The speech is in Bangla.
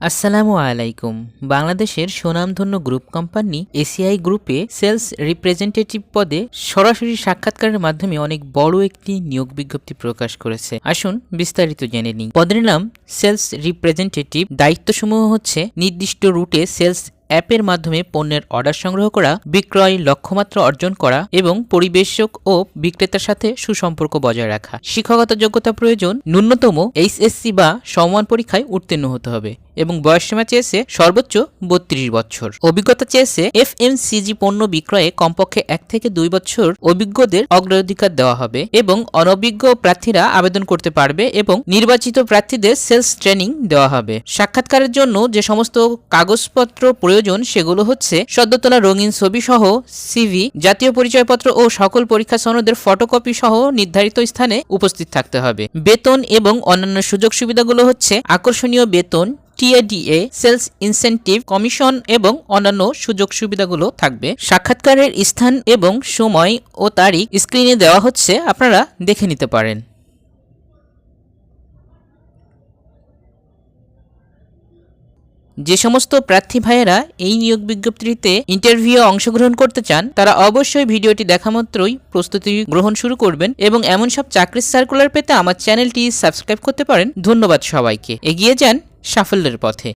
আসসালামু আলাইকুম। বাংলাদেশের সুনামধন্য গ্রুপ কোম্পানি এসিআই গ্রুপে সেলস রিপ্রেজেন্টেটিভ পদে সরাসরি সাক্ষাৎকারের মাধ্যমে অনেক বড় একটি নিয়োগ বিজ্ঞপ্তি প্রকাশ করেছে। আসুন বিস্তারিত জেনে নিই। পদের নাম সেলস রিপ্রেজেন্টেটিভ। দায়িত্বসমূহ হচ্ছে নির্দিষ্ট রুটে সেলস অ্যাপের মাধ্যমে পণ্যের অর্ডার সংগ্রহ করা, বিক্রয় লক্ষ্যমাত্রা অর্জন করা এবং পরিবেশক ও বিক্রেতার সাথে সুসম্পর্ক বজায় রাখা। শিক্ষাগত যোগ্যতা প্রয়োজন। ন্যূনতম এইচএসসি বা সমান পরীক্ষায় উত্তীর্ণ হতে হবে। এবং বয়সসীমা চেয়েছে সর্বোচ্চ বত্রিশ বছর। অভিজ্ঞতা চেয়েছে এফ পণ্য বিক্রয়ে কমপক্ষে এক থেকে দুই বছর অভিজ্ঞদের অগ্রাধিকার দেওয়া হবে এবং অনভিজ্ঞ প্রার্থীরা আবেদন করতে পারবে এবং নির্বাচিত প্রার্থীদের সেলস ট্রেনিং দেওয়া হবে। সাক্ষাৎকারের জন্য যে সমস্ত কাগজপত্র প্রয়োজন সেগুলো হচ্ছে সদ্য তোলা রঙিন ছবি সহ সিভি, জাতীয় পরিচয়পত্র ও সকল পরীক্ষা সনদের ফটোকপি সহ নির্ধারিত স্থানে উপস্থিত থাকতে হবে। বেতন এবং অন্যান্য সুযোগ সুবিধাগুলো হচ্ছে আকর্ষণীয় বেতন টিএডিএ, সেলস ইনসেন্টিভ কমিশন এবং অন্যান্য সুযোগ সুবিধাগুলো থাকবে। সাক্ষাৎকারের স্থান এবং সময় ও তারিখ স্ক্রিনে দেওয়া হচ্ছে, আপনারা দেখে নিতে পারেন। যে সমস্ত প্রার্থী ভাইয়েরা এই নিয়োগ বিজ্ঞপ্তিতে ইন্টারভিউ অংশগ্রহণ করতে চান, তারা অবশ্যই ভিডিওটি দেখা মাত্রই প্রস্তুতি গ্রহণ শুরু করবেন এবং এমন সব চাকরির সার্কুলার পেতে আমার চ্যানেলটি সাবস্ক্রাইব করতে পারেন। ধন্যবাদ সবাইকে। এগিয়ে যান সাফল্যের পথে।